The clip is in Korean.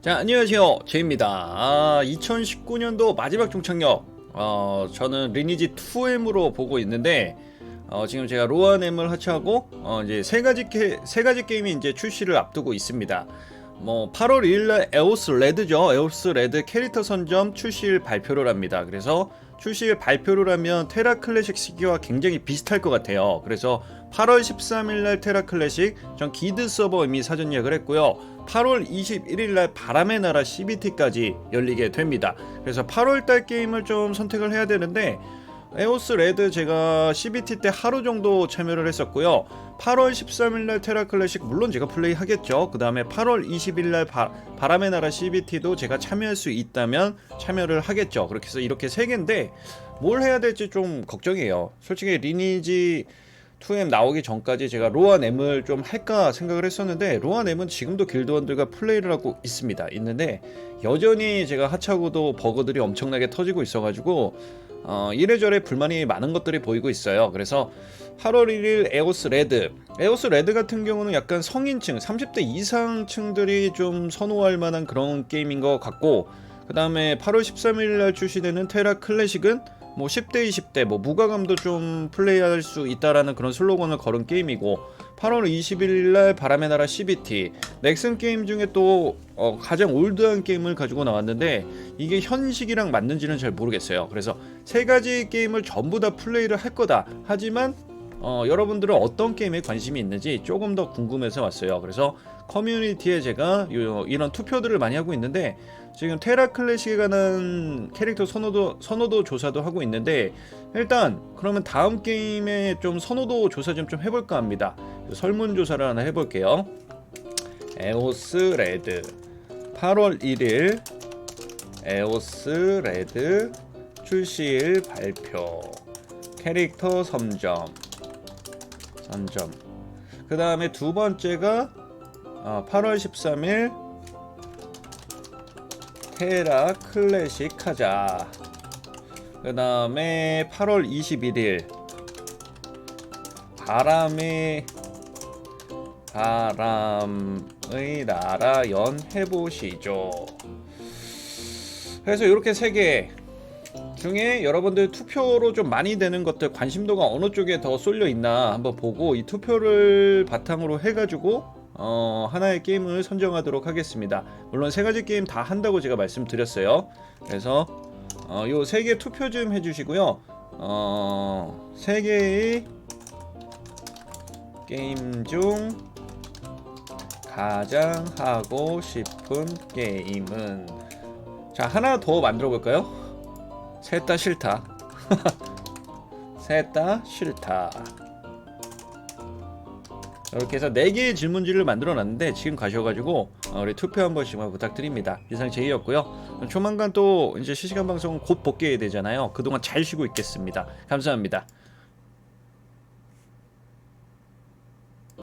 자 안녕하세요. 제입니다. 아, 2019년도 마지막 종착역. 어, 저는 리니지 2M으로 보고 있는데 어, 지금 제가 로안 M을 하차하고 어, 이제 세 가지 게, 세 가지 게임이 이제 출시를 앞두고 있습니다. 뭐 8월 2일날 에오스 레드죠. 에오스 레드 캐릭터 선점 출시일 발표를 합니다. 그래서 출시일 발표를 하면 테라 클래식 시기와 굉장히 비슷할 것 같아요. 그래서 8월 13일날 테라 클래식 전 기드 서버 이미 사전 예약을 했고요. 8월 21일날 바람의 나라 CBT까지 열리게 됩니다. 그래서 8월달 게임을 좀 선택을 해야 되는데 에오스 레드 제가 CBT 때 하루 정도 참여를 했었고요. 8월 13일날 테라 클래식 물론 제가 플레이 하겠죠. 그 다음에 8월 20일날 바람의 나라 CBT도 제가 참여할 수 있다면 참여를 하겠죠. 그렇게 해서 이렇게 세 개인데 뭘 해야 될지 좀 걱정이에요. 솔직히 리니지 2M 나오기 전까지 제가 로안 M을 좀 할까 생각을 했었는데 로안 M은 지금도 길드원들과 플레이를 하고 있습니다. 있는데 여전히 제가 하차고도 버그들이 엄청나게 터지고 있어가지고 어, 이래저래 불만이 많은 것들이 보이고 있어요. 그래서 8월 1일 에오스 레드 에오스 레드 같은 경우는 약간 성인층 30대 이상층들이 좀 선호할 만한 그런 게임인 것 같고 그 다음에 8월 13일 날 출시되는 테라 클래식은 뭐 10대 20대 뭐 무과감도 좀 플레이할 수 있다라는 그런 슬로건을 걸은 게임이고 8월 20일 날 바람의 나라 CBT 넥슨 게임 중에 또 어, 가장 올드한 게임을 가지고 나왔는데 이게 현식이랑 맞는지는 잘 모르겠어요. 그래서 세 가지 게임을 전부 다 플레이를 할 거다. 하지만 어, 여러분들은 어떤 게임에 관심이 있는지 조금 더 궁금해서 왔어요. 그래서 커뮤니티에 제가 요, 이런 투표들을 많이 하고 있는데 지금 테라 클래식에 관한 캐릭터 선호도 선호도 조사도 하고 있는데 일단 그러면 다음 게임에 좀 선호도 조사 좀, 좀 해볼까 합니다. 설문 조사를 하나 해볼게요. 에오스 레드 8월 1일 에오스 레드 출시일 발표 캐릭터 선점 선점. 그 다음에 두 번째가 어, 8월 13일 테라 클래식 하자. 그 다음에 8월 21일 바람의 바람의 나라 연 해보시죠. 그래서 이렇게 세 개 중에 여러분들 투표로 좀 많이 되는 것들 관심도가 어느 쪽에 더 쏠려 있나 한번 보고 이 투표를 바탕으로 해가지고 어, 하나의 게임을 선정하도록 하겠습니다. 물론 세 가지 게임 다 한다고 제가 말씀드렸어요. 그래서 어, 요세 개 투표 좀 해주시고요. 어, 세 개의 게임 중 가장 하고 싶은 게임은 자 하나 더 만들어 볼까요? 셋다 싫다. 셋다 싫다. 이렇게 해서 4개의 질문지를 만들어 놨는데 지금 가셔가지고 어, 우리 투표 한 번씩만 부탁드립니다. 이상 제이였고요. 조만간 또 이제 실시간 방송 곧 복귀해야 되잖아요. 그동안 잘 쉬고 있겠습니다. 감사합니다.